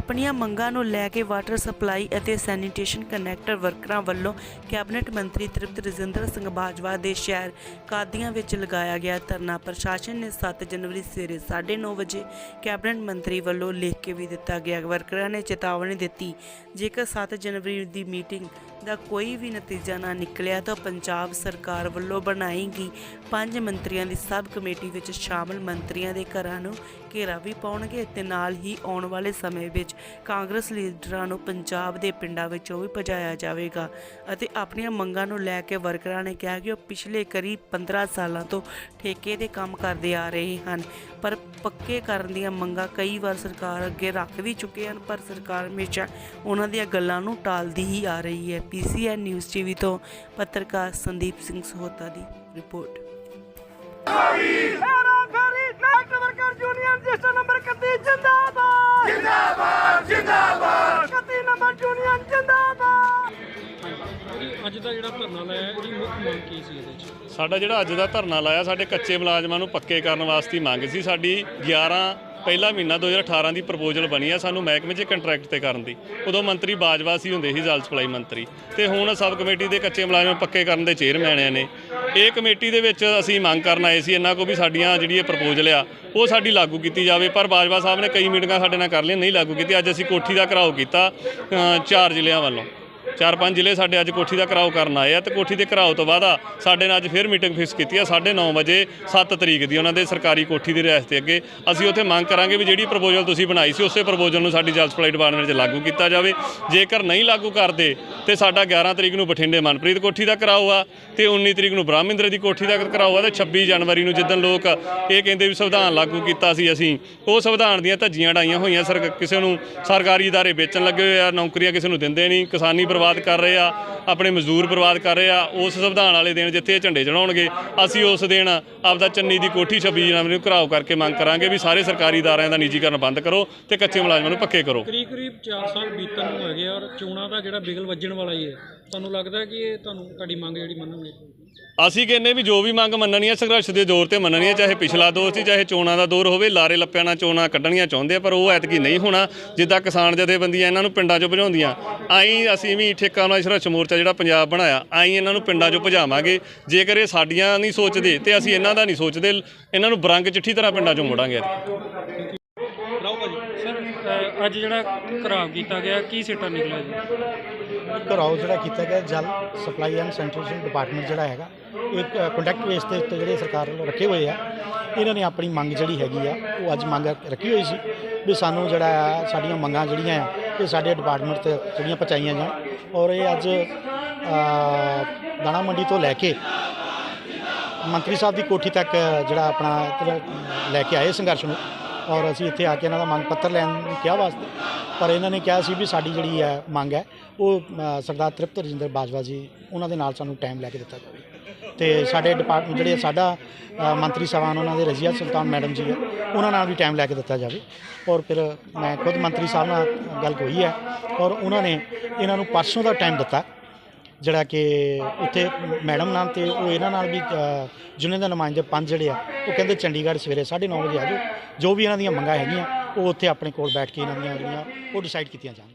ਆਪਣੀਆਂ ਮੰਗਾਂ ਨੂੰ ਲੈ ਕੇ ਵਾਟਰ ਸਪਲਾਈ ਅਤੇ ਸੈਨੀਟੇਸ਼ਨ ਕਨੈਕਟਰ ਵਰਕਰਾਂ ਵੱਲੋਂ ਕੈਬਨਿਟ ਮੰਤਰੀ ਤ੍ਰਿਪਤ ਰਜਿੰਦਰ ਸਿੰਘ ਬਾਜਵਾ ਦੇ ਸ਼ਹਿਰ ਕਾਦੀਆਂ ਵਿੱਚ ਲਗਾਇਆ ਗਿਆ ਧਰਨਾ। ਪ੍ਰਸ਼ਾਸਨ ਨੇ 7 ਜਨਵਰੀ ਸਵੇਰੇ 9:30 ਵਜੇ ਕੈਬਨਿਟ ਮੰਤਰੀ ਵੱਲੋਂ ਲਿਖ ਕੇ ਵੀ ਦਿੱਤਾ ਗਿਆ। ਵਰਕਰਾਂ ਨੇ ਚੇਤਾਵਨੀ ਦਿੱਤੀ, ਜੇਕਰ 7 ਜਨਵਰੀ ਦੀ ਮੀਟਿੰਗ ਦਾ ਕੋਈ ਵੀ ਨਤੀਜਾ ਨਾ ਨਿਕਲਿਆ ਤਾਂ ਪੰਜਾਬ ਸਰਕਾਰ ਵੱਲੋਂ ਬਣਾਈ ਗਈ ਪੰਜ ਮੰਤਰੀਆਂ ਦੀ ਸਬ ਕਮੇਟੀ ਵਿੱਚ ਸ਼ਾਮਲ ਮੰਤਰੀਆਂ ਦੇ ਘਰਾਂ ਨੂੰ ਘੇਰਾ ਵੀ ਪਾਉਣਗੇ ਤੇ ਨਾਲ ਹੀ ਆਉਣ ਵਾਲੇ ਸਮੇਂ ਵਿੱਚ ਕਾਂਗਰਸ ਲੀਡਰਾਂ ਨੂੰ ਪੰਜਾਬ ਦੇ ਪਿੰਡਾਂ ਵਿੱਚੋਂ ਵੀ ਭਜਾਇਆ ਜਾਵੇਗਾ। ਅਤੇ ਆਪਣੀਆਂ ਮੰਗਾਂ ਨੂੰ ਲੈ ਕੇ ਵਰਕਰਾਂ ਨੇ ਕਿਹਾ ਕਿ ਉਹ ਪਿਛਲੇ ਕਰੀਬ 15 ਸਾਲਾਂ ਤੋਂ ਠੇਕੇ ਦੇ ਕੰਮ ਕਰਦੇ ਆ ਰਹੇ ਹਨ, ਪਰ ਪੱਕੇ ਕਰਨ ਦੀਆਂ ਮੰਗਾਂ ਕਈ ਵਾਰ ਸਰਕਾਰ ਅੱਗੇ ਰੱਖ ਵੀ ਚੁੱਕੇ ਹਨ, ਪਰ ਸਰਕਾਰ ਹਮੇਸ਼ਾ ਉਹਨਾਂ ਦੀਆਂ ਗੱਲਾਂ ਨੂੰ ਟਾਲਦੀ ਹੀ ਆ ਰਹੀ ਹੈ। ਪੀਸੀਐਨ ਨਿਊਜ਼ ਟੀਵੀ ਤੋਂ ਪੱਤਰਕਾਰ ਸੰਦੀਪ ਸਿੰਘ ਸਹੋਤਾ ਦੀ ਰਿਪੋਰਟ। ਮੇਰਾ ਫੇਰੀ ਨਾਈਟ ਵਰਕਰ ਯੂਨੀਅਨ ਰਜਿਸਟਰ ਨੰਬਰ 31 ਜਿੰਦਾਬਾਦ ਜਿੰਦਾਬਾਦ ਜਿੰਦਾਬਾਦ 31 ਨੰਬਰ ਯੂਨੀਅਨ ਜਿੰਦਾਬਾਦ ਅੱਜ ਦਾ ਜਿਹੜਾ ਧਰਨਾ ਲਾਇਆ ਇਹਦੀ ਮੁੱਖ ਮੰਗ ਕੀ ਸੀ ਇਹਦੇ 'ਚ? ਸਾਡਾ ਜਿਹੜਾ ਅੱਜ ਦਾ ਧਰਨਾ ਲਾਇਆ ਸਾਡੇ ਕੱਚੇ ਮੁਲਾਜ਼ਮਾਂ ਨੂੰ ਪੱਕੇ ਕਰਨ ਵਾਸਤੇ ਮੰਗ ਸੀ। ਸਾਡੀ 11 ਪਹਿਲਾ ਮਹੀਨਾ 2018 ਦੀ ਪ੍ਰਪੋਜ਼ਲ ਬਣੀ ਆ ਸਾਨੂੰ ਮਹਿਕਮੇ 'ਚ ਕੰਟਰੈਕਟ ਤੇ ਕਰਨ ਦੀ। ਉਦੋਂ ਮੰਤਰੀ ਬਾਜਵਾ ਸੀ, ਹੁੰਦੇ ਸੀ ਜਲ ਸਪਲਾਈ ਮੰਤਰੀ। ਤੇ ਹੁਣ ਸਬ ਕਮੇਟੀ ਦੇ ਕੱਚੇ ਮੁਲਾਜ਼ਮ ਪੱਕੇ ਕਰਨ ਦੇ ਚੇਅਰਮੈਨ ਨੇ ਇਹ ਕਮੇਟੀ ਦੇ ਵਿੱਚ ਅਸੀਂ ਮੰਗ ਕਰਨ ਆਏ ਸੀ ਇਹਨਾਂ ਕੋ ਵੀ ਸਾਡੀਆਂ ਜਿਹੜੀ ਇਹ ਪ੍ਰਪੋਜ਼ਲ ਆ, ਉਹ ਸਾਡੀ ਲਾਗੂ ਕੀਤੀ ਜਾਵੇ। ਪਰ ਬਾਜਵਾ ਸਾਹਿਬ ਨੇ ਕਈ ਮੀਟਿੰਗਾਂ ਸਾਡੇ ਨਾਲ ਕਰ ਲਈਆਂ, ਨਹੀਂ ਲਾਗੂ ਕੀਤੀ ਅੱਜ ਅਸੀਂ ਕੋਠੀ ਦਾ ਘਰਾਓ ਕੀਤਾ ਚਾਰ ਜ਼ਿਲ੍ਹਿਆਂ ਵੱਲੋਂ। ਚਾਰ ਪੰਜ ਜ਼ਿਲ੍ਹੇ ਸਾਡੇ ਅੱਜ ਕੋਠੀ ਦਾ ਘਰਾਓ ਕਰਨ ਆਏ ਆ ਤੇ ਕੋਠੀ ਦੇ ਘਰਾਓ ਤੋਂ ਬਾਅਦ ਆ ਸਾਡੇ ਨਾਲ ਅੱਜ ਫਿਰ ਮੀਟਿੰਗ ਫਿਕਸ ਕੀਤੀ ਆ 9:30 ਵਜੇ 7 ਤਰੀਕ ਦੀ ਉਹਨਾਂ ਦੇ ਸਰਕਾਰੀ ਕੋਠੀ ਦੀ ਰਿਆਸਤ ਦੇ ਅੱਗੇ। ਅਸੀਂ ਉੱਥੇ ਮੰਗ ਕਰਾਂਗੇ ਵੀ ਜਿਹੜੀ ਪ੍ਰਪੋਜ਼ਲ ਤੁਸੀਂ ਬਣਾਈ ਸੀ, ਉਸੇ ਪ੍ਰਪੋਜ਼ਲ ਨੂੰ ਸਾਡੀ ਜਲ ਸਪਲਾਈ ਡਿਪਾਰਟਮੈਂਟ 'ਚ ਲਾਗੂ ਕੀਤਾ ਜਾਵੇ। ਜੇਕਰ ਨਹੀਂ ਲਾਗੂ ਕਰਦੇ ਤੇ ਸਾਡਾ 11 ਤਰੀਕ ਨੂੰ ਬਠਿੰਡੇ ਮਨਪ੍ਰੀਤ ਕੋਠੀ ਦਾ ਘਰਾਓ ਆ ਤੇ 19 ਤਰੀਕ ਨੂੰ ਬ੍ਰਹਮਿੰਦਰ ਦੀ ਕੋਠੀ ਦਾ ਘਰਾਓ ਆ ਤੇ 26 ਜਨਵਰੀ ਨੂੰ ਜਿੱਦਣ ਲੋਕ ਇਹ ਕਹਿੰਦੇ ਵੀ ਸੰਵਿਧਾਨ ਲਾਗੂ ਕੀਤਾ ਸੀ ਅਸੀਂ ਉਹ ਸੰਵਿਧਾਨ ਦੀਆਂ ਧੱਜੀਆਂ ਡਾਈਆਂ ਹੋਈਆਂ ਸਰ ਕਿਸੇ ਨੂੰ ਸਰਕਾਰੀ ادارے ਵੇਚਣ ਲੱਗੇ ਹੋਏ ਆ ਨੌਕਰੀਆਂ ਕਿਸੇ ਨੂੰ ਦਿੰਦੇ ਨਹੀਂ ਕਿਸਾਨੀ ਬਰਬਾਦ ਕਰ ਰਹੇ ਆ ਆਪਣੇ ਮਜ਼ਦੂਰ ਬਰਬਾਦ ਕਰ ਰਹੇ ਆ ਉਸ ਸੰਵਿਧਾਨ ਵਾਲੇ ਦਿਨ ਜਿੱਥੇ ਇਹ ਝੰਡੇ ਚੜਾਉਣਗੇ ਅਸੀਂ ਉਸ ਦਿਨ ਆਪਦਾ ਚੰਨੀ ਦੀ ਕੋਠੀ 26 ਜਨਵਰੀ ਨੂੰ ਘਰਾਓ ਕਰਕੇ ਮੰਗ ਕਰਾਂਗੇ ਵੀ ਸਾਰੇ ਸਰਕਾਰੀ ਅਦਾਰਿਆਂ ਦਾ ਨਿੱਜੀਕਰਨ ਬੰਦ ਕਰੋ ਤੇ ਕੱਚੇ ਮੁਲਾਜ਼ਮਾਂ ਨੂੰ ਪੱਕੇ ਕਰੋ ਕਰੀਬ ਕਰੀਬ 4 ਸਾਲ ਬੀਤਣ ਨੂੰ ਹੈਗੇ ਆ ਔਰ ਚੋਣਾਂ ਦਾ ਜਿਹੜਾ ਬਿਗਲ ਵੱਜਣ ਵਾਲਾ ਹੀ ਹੈ। ਤੁਹਾਨੂੰ ਲੱਗਦਾ ਕਿ ਇਹ ਤੁਹਾਨੂੰ ਤੁਹਾਡੀ ਮੰਗ ਜਿਹੜੀ ਮੰਨਣਗੇ? ਅਸੀਂ ਕਹਿੰਦੇ ਵੀ ਜੋ ਵੀ ਮੰਗ ਮੰਨਣੀ ਹੈ ਸੰਘਰਸ਼ ਦੇ ਦੌਰ ਤੇ ਮੰਨਣੀ ਹੈ ਚਾਹੇ ਪਿਛਲਾ ਦੌਰ ਸੀ, ਚਾਹੇ ਚੋਣਾਂ ਦਾ ਦੌਰ ਹੋਵੇ, ਲਾਰੇ ਲੱਪਿਆਂ ਨਾਲ ਚੋਣਾਂ ਕੱਢਣੀਆਂ ਚਾਹੁੰਦੇ ਆ, ਪਰ ਉਹ ਐਤਕੀ ਨਹੀਂ ਹੋਣਾ। ਜਿੱਦਾਂ ਕਿਸਾਨ ਜਥੇਬੰਦੀਆਂ ਇਹਨਾਂ ਨੂੰ ਪਿੰਡਾਂ 'ਚੋਂ ਭਜਾਉਂਦੀਆਂ, ਆਈ ਅਸੀਂ ਵੀ ਠੇਕਾ ਨਾਲ ਸੰਘਰਸ਼ ਮੋਰਚਾ ਜਿਹੜਾ ਪੰਜਾਬ ਬਣਾਇਆ, ਆਈ ਇਹਨਾਂ ਨੂੰ ਪਿੰਡਾਂ 'ਚੋਂ ਭਜਾਵਾਂਗੇ। ਜੇਕਰ ਇਹ ਸਾਡੀਆਂ ਨਹੀਂ ਸੋਚਦੇ ਤੇ ਅਸੀਂ ਇਹਨਾਂ ਦਾ ਨਹੀਂ ਸੋਚਦੇ, ਇਹਨਾਂ ਨੂੰ ਬਰੰਗ ਚਿੱਠੀ ਤਰ੍ਹਾਂ ਪਿੰਡਾਂ 'ਚੋਂ ਮੋੜਾਂਗੇ ਐਤਕੀ। ਰਾਓ ਭਾਜੀ ਸਰ ਅ, ਅੱਜ ਜਿਹੜਾ ਘਰਾਵ ਕੀਤਾ ਗਿਆ ਕੀ ਸਿੱਟਾ ਨਿਕਲਿਆ ਜੀ? ਘਰਾਓ ਜਿਹੜਾ ਕੀਤਾ ਗਿਆ ਜਲ ਸਪਲਾਈ ਐਂਡ ਸੈਨੀਟੇਸ਼ਨ ਡਿਪਾਰਟਮੈਂਟ ਜਿਹੜਾ ਹੈਗਾ ਇੱਕ ਕੰਟੈਕਟ ਬੇਸ ਦੇ ਉੱਤੇ ਜਿਹੜੇ ਸਰਕਾਰ ਵੱਲੋਂ ਰੱਖੇ ਹੋਏ ਆ ਇਹਨਾਂ ਨੇ ਆਪਣੀ ਮੰਗ ਜਿਹੜੀ ਹੈਗੀ ਆ ਉਹ ਅੱਜ ਮੰਗ ਰੱਖੀ ਹੋਈ ਸੀ ਵੀ ਸਾਨੂੰ ਜਿਹੜਾ ਆ ਸਾਡੀਆਂ ਮੰਗਾਂ ਜਿਹੜੀਆਂ ਆ ਇਹ ਸਾਡੇ ਡਿਪਾਰਟਮੈਂਟ ਤੇ ਜਿਹੜੀਆਂ ਪਹੁੰਚਾਈਆਂ ਜਾਣ ਔਰ ਇਹ ਅੱਜ ਅ, ਦਾਣਾ ਮੰਡੀ ਤੋਂ ਲੈ ਕੇ ਮੰਤਰੀ ਸਾਹਿਬ ਦੀ ਕੋਠੀ ਤੱਕ ਜਿਹੜਾ ਆਪਣਾ ਜਿਹੜਾ ਲੈ ਕੇ ਆਏ ਸੰਘਰਸ਼ ਨੂੰ ਔਰ ਅਸੀਂ ਇੱਥੇ ਆ ਕੇ ਇਹਨਾਂ ਦਾ ਮੰਗ ਪੱਤਰ ਲੈਣ ਨੂੰ ਕਿਹਾ ਵਾਸਤੇ। ਪਰ ਇਹਨਾਂ ਨੇ ਕਿਹਾ ਸੀ ਵੀ ਸਾਡੀ ਜਿਹੜੀ ਹੈ ਮੰਗ ਹੈ, ਉਹ ਸਰਦਾਰ ਤ੍ਰਿਪਤ ਰਜਿੰਦਰ ਬਾਜਵਾ ਜੀ, ਉਹਨਾਂ ਦੇ ਨਾਲ ਸਾਨੂੰ ਟਾਈਮ ਲੈ ਕੇ ਦਿੱਤਾ ਜਾਵੇ। ਤੇ ਸਾਡੇ ਡਿਪਾਰਟਮੈਂਟ ਜਿਹੜੇ ਸਾਡਾ ਮੰਤਰੀ ਸਾਹਿਬਾਨ ਉਹਨਾਂ ਦੇ ਰਜ਼ੀਆ ਸੁਲਤਾਨ ਮੈਡਮ ਜੀ ਹੈ, ਉਹਨਾਂ ਨਾਲ ਵੀ ਟਾਈਮ ਲੈ ਕੇ ਦਿੱਤਾ ਜਾਵੇ। ਔਰ ਫਿਰ ਮੈਂ ਖੁਦ ਮੰਤਰੀ ਸਾਹਿਬ ਨਾਲ ਗੱਲ ਹੋਈ ਹੈ, ਔਰ ਉਹਨਾਂ ਨੇ ਇਹਨਾਂ ਨੂੰ ਪਰਸੋਂ ਦਾ ਟਾਈਮ ਦਿੱਤਾ। ਜਿਹੜਾ ਕਿ ਉੱਥੇ ਮੈਡਮ ਨਾਲ ਤੇ ਉਹ ਇਹਨਾਂ ਨਾਲ ਵੀ ਜੁਨੇ ਦੇ ਨੁਮਾਇੰਦੇ ਪੰਜ ਜਿਹੜੇ ਆ, ਉਹ ਕਹਿੰਦੇ ਚੰਡੀਗੜ੍ਹ ਸਵੇਰੇ 9:30 ਵਜੇ ਆ ਜਾਓ। ਜੋ ਵੀ ਇਹਨਾਂ ਦੀਆਂ ਮੰਗਾਂ ਹੈਗੀਆਂ, ਉਹ ਉੱਥੇ ਆਪਣੇ ਕੋਲ ਬੈਠ ਕੇ ਇਹਨਾਂ ਦੀਆਂ ਜਿਹੜੀਆਂ, ਉਹ ਡਿਸਾਈਡ ਕੀਤੀਆਂ ਜਾਣ